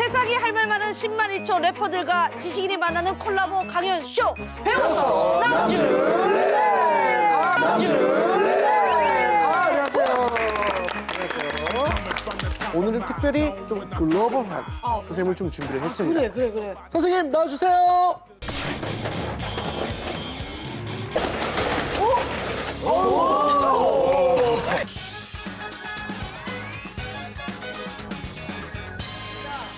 세상에 할말 많은 10만 1초 래퍼들과 지식인이 만나는 콜라보 강연 쇼 배웠어 남주 아, 안녕하세요. 안녕하세요. 오늘은 특별히 좀 글로벌한 선생님을 좀 준비를 했습니다. 그래 그래 그래 선생님 나와주세요.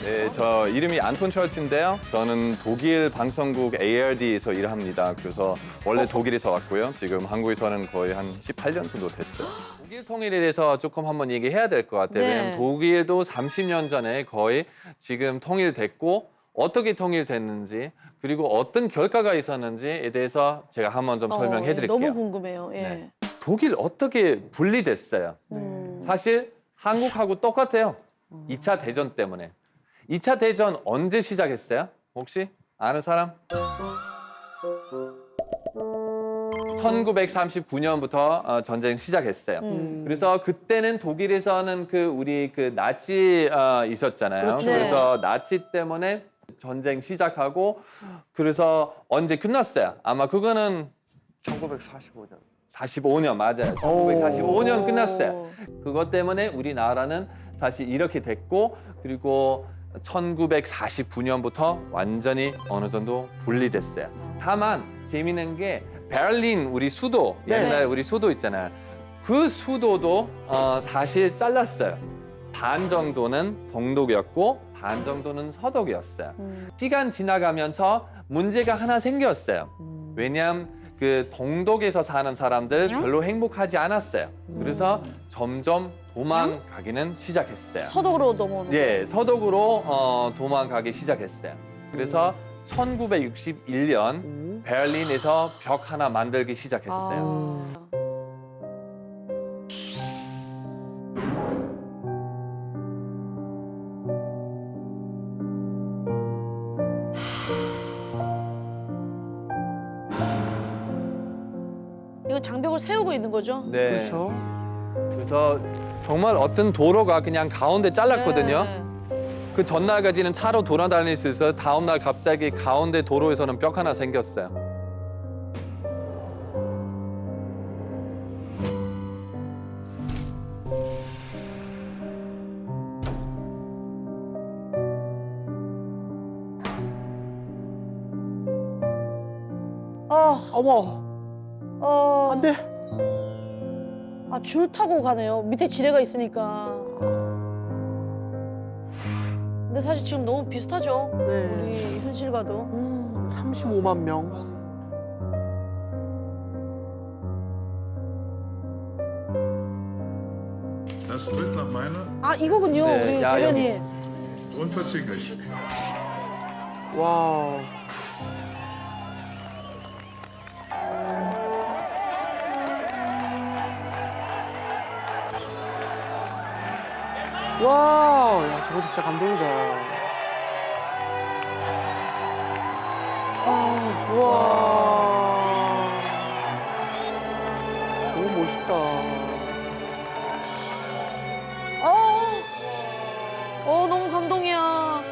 네, 저 이름이 안톤 철츠인데요. 저는 독일 방송국 ARD에서 일합니다. 그래서 원래 독일에서 왔고요. 지금 한국에서는 거의 한 18년 정도 됐어요. 독일 통일에 대해서 조금 한번 얘기해야 될 것 같아요. 네. 왜냐면 독일도 30년 전에 거의 지금 통일됐고 어떻게 통일됐는지 그리고 어떤 결과가 있었는지에 대해서 제가 한번 좀 설명해 어, 예, 드릴게요. 너무 궁금해요 예. 네. 독일 어떻게 분리됐어요? 음. 사실 한국하고 똑같아요. 2차 대전 때문에. 2차 대전 언제 시작했어요? 혹시 아는 사람? 1939년부터 어, 전쟁 시작했어요. 음. 그래서 그때는 독일에서는 그 우리 그 나치 어, 있었잖아요. 그렇죠. 네. 래서 나치 때문에 전쟁 시작하고 그래서 언제 끝났어요? 아마 그거는 1945년. 45년 맞아요. 오. 1945년 끝났어요. 그것 때문에 우리나라는 사실 이렇게 됐고 그리고 1949년부터 완전히 어느 정도 분리됐어요. 다만 재미있는 게 베를린 우리 수도 네. 옛날 우리 수도 있잖아요. 그 수도도 어, 사실 잘랐어요. 반 정도는 동독이었고 반 정도는 서독이었어요. 음. 시간 지나가면서 문제가 하나 생겼어요. 왜냐하면 그 동독에서 사는 사람들 별로 행복하지 않았어요. 그래서 점점 도망가기는 시작했어요. 서독으로 넘어오는 예, 서독으로 어, 도망가기 시작했어요. 그래서 1961년 음. 베를린에서 벽 하나 만들기 시작했어요. 아. 이거 장벽을 세우고 있는 거죠? 네. 그렇죠. 그래서 정말 어떤 도로가 그냥 가운데 잘랐거든요. 네. 그 전날까지는 차로 돌아다닐 수 있어요. 다음 날 갑자기 가운데 도로에서는 벽 하나 생겼어요. 어, 어머, 어. 안 돼. 아, 줄 타고 가네요. 밑에 지뢰가 있으니까. 근데 사실 지금 너무 비슷하죠? 네. 우리 현실과도. 음, 35만 명. Das wird nach meiner 아, 이거군요. 네, 우리 야, 대변인. unverzüglich. 와. 와, 야, 저거 진짜 감동이다. 아, 우와. 너무 멋있다. 어, 어, 너무 감동이야.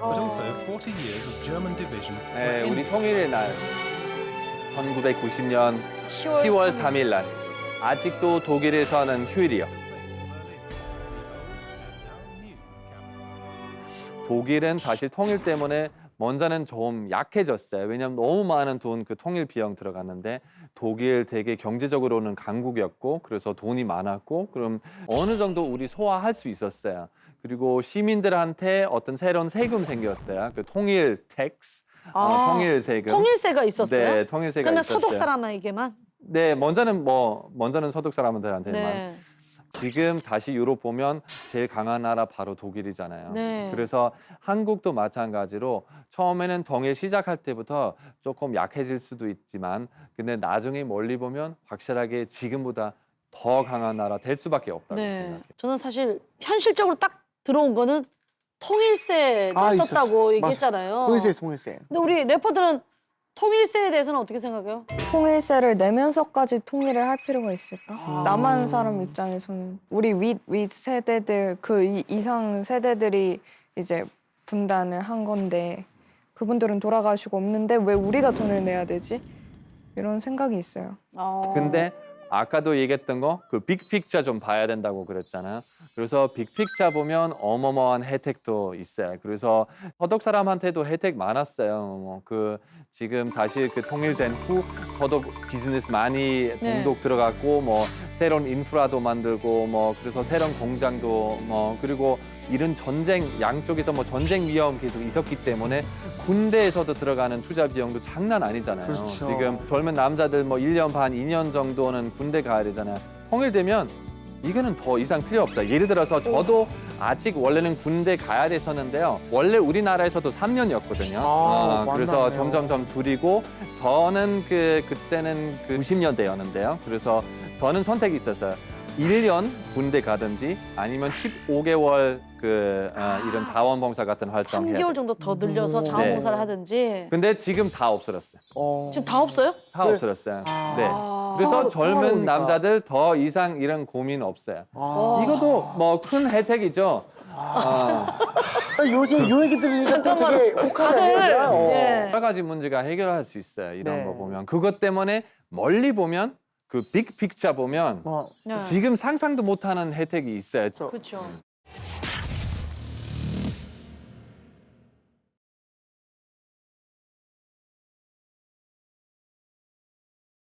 but also 40 years of German division 네, 우리. 통일의 날 1990년 10월, 10월 3일 날 아직도 독일에서는 휴일이요. 독일은 사실 통일 때문에 먼저는 좀 약해졌어요. 왜냐하면 너무 많은 돈 그 통일 비용 들어갔는데 독일 되게 경제적으로는 강국이었고 그래서 돈이 많았고 그럼 어느 정도 우리 소화할 수 있었어요. 그리고 시민들한테 어떤 새로운 세금 생겼어요. 그 통일 텍스, 어, 아, 통일 세금. 통일세가 있었어요? 네, 통일세가 그러면 있었어요. 서독 사람에게만? 네, 먼저는 뭐 먼저는 서독 사람들한테만. 네. 지금 다시 유럽 보면 제일 강한 나라 바로 독일이잖아요. 네. 그래서 한국도 마찬가지로 처음에는 통일 시작할 때부터 조금 약해질 수도 있지만 근데 나중에 멀리 보면 확실하게 지금보다 더 강한 나라 될 수밖에 없다고 네. 생각해요. 저는 사실 현실적으로 딱 들어온 거는 통일세 아, 냈었다고 있었어. 얘기했잖아요. 통일세, 통일세. 근데 우리 래퍼들은 통일세에 대해서는 어떻게 생각해요? 통일세를 내면서까지 통일을 할 필요가 있을까? 남한 사람 입장에서는 우리 윗, 윗 세대들 그 이- 이상 세대들이 이제 분단을 한 건데 그분들은 돌아가시고 없는데 왜 우리가 돈을 내야 되지? 이런 생각이 있어요. 어. 근데 아까도 얘기했던 거 그 빅픽처 좀 봐야 된다고 그랬잖아요. 그래서 빅픽처 보면 어마어마한 혜택도 있어요. 그래서 서독 사람한테도 혜택 많았어요. 뭐 그 지금 사실 그 통일된 후 서독 비즈니스 많이 네. 동독 들어갔고 뭐 새로운 인프라도 만들고 뭐 그래서 새로운 공장도 뭐 그리고 이런 전쟁 양쪽에서 뭐 전쟁 위험 계속 있었기 때문에 군대에서도 들어가는 투자 비용도 장난 아니잖아요. 그렇죠. 지금 젊은 남자들 뭐 1년 반, 2년 정도는 군대 가야 되잖아요. 통일되면 이거는 더 이상 필요 없다. 예를 들어서 저도 아직 원래는 군대 가야 됐었는데요. 원래 우리나라에서도 3년이었거든요. 아, 그래서 맞나요? 점점점 줄이고 저는 그 그때는 그 90년대였는데요. 그래서 저는 선택이 있었어요. 1년 군대 가든지 아니면 15개월 그 어, 이런 자원봉사 같은 활동 해야 3개월 돼요. 정도 더 늘려서 음. 자원봉사를 네. 하든지. 근데 지금 다 없어졌어요. 어. 지금 다 없어요? 다 네. 없어졌어요. 아. 네. 아. 그래서 하루- 젊은. 남자들 더 이상 이런 고민 없어요. 아. 이것도 뭐 큰 혜택이죠. 아, 딱 요새 요 얘기 들으니까 또 되게 혹하잖아요. 다들 어. 예. 여러 가지 문제가 해결할 수 있어요. 이런 네. 거 보면 그것 때문에 멀리 보면 그 빅 픽처 보면 어. 네. 지금 상상도 못하는 혜택이 있어요. 그렇죠.